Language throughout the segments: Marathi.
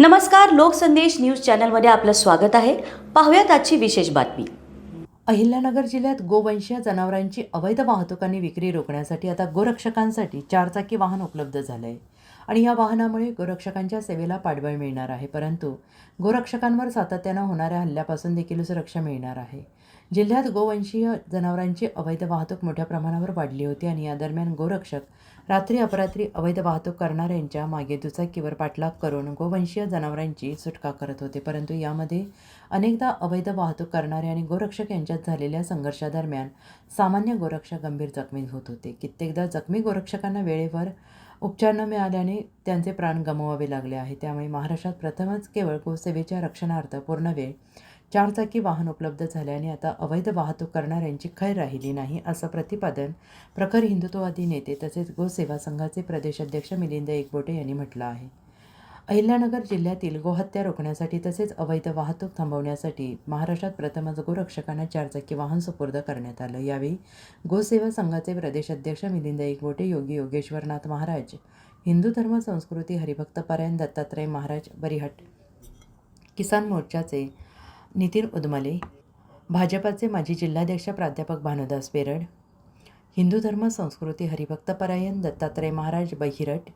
नमस्कार लोकसंदेश न्यूज चॅनलमध्ये आपलं स्वागत आहे. पाहूयात आजची विशेष बातमी. अहिल्यानगर जिल्ह्यात गोवंशीय जनावरांची अवैध वाहतूक आणि विक्री रोखण्यासाठी आता गोरक्षकांसाठी चारचाकी वाहन उपलब्ध झालं आहे आणि या वाहनामुळे गोरक्षकांच्या सेवेला पाठबळ मिळणार आहे. परंतु गोरक्षकांवर सातत्यानं होणाऱ्या हल्ल्यापासून देखील सुरक्षा मिळणार आहे. जिल्ह्यात गोवंशीय जनावरांची अवैध वाहतूक मोठ्या प्रमाणावर वाढली होती आणि या दरम्यान गोरक्षक रात्री अपरात्री अवैध वाहतूक करणाऱ्यांच्या मागे दुचाकीवर पाठलाग करून गोवंशीय जनावरांची सुटका करत होते. परंतु यामध्ये अनेकदा अवैध वाहतूक करणारे आणि गोरक्षक यांच्यात झालेल्या संघर्षादरम्यान सामान्य गोरक्षक गंभीर जखमी होत होते. कित्येकदा जखमी गोरक्षकांना वेळेवर उपचार न मिळाल्याने त्यांचे प्राण गमवावे लागले आहे. त्यामुळे महाराष्ट्रात प्रथमच केवळ गोसेवेच्या रक्षणार्थ पूर्ण वेळ चारचाकी वाहन उपलब्ध झाल्याने आता अवैध वाहतूक करणाऱ्यांची खैर राहिली नाही असं प्रतिपादन प्रखर हिंदुत्ववादी नेते तसेच गोसेवा संघाचे प्रदेशाध्यक्ष मिलिंद एकबोटे यांनी म्हटलं आहे. अहिल्यानगर जिल्ह्यातील गोहत्या रोखण्यासाठी तसेच अवैध वाहतूक थांबवण्यासाठी महाराष्ट्रात प्रथमच गोरक्षकांना चारचाकी वाहन सुपूर्द करण्यात आलं. यावेळी गोसेवा संघाचे प्रदेशाध्यक्ष मिलिंद एकबोटे योगी योगेश्वरनाथ महाराज हिंदू धर्म संस्कृती हरिभक्त परायण दत्तात्रय महाराज बरिहट किसान मोर्चाचे नितीन उदमले भाजपाचे माजी जिल्हाध्यक्ष प्राध्यापक भानुदास बेरड हिंदू धर्म संस्कृती हरिभक्त परायण दत्तात्रय महाराज बहिरट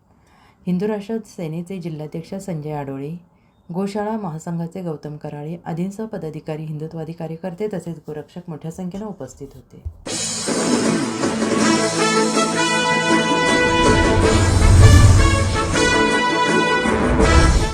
हिंदू राष्ट्र सेनेचे जिल्हाध्यक्ष संजय आडोळे गोशाळा महासंघाचे गौतम कराळे आदींसह पदाधिकारी हिंदुत्वादी कार्यकर्ते तसेच गोरक्षक मोठ्या संख्येनं उपस्थित होते.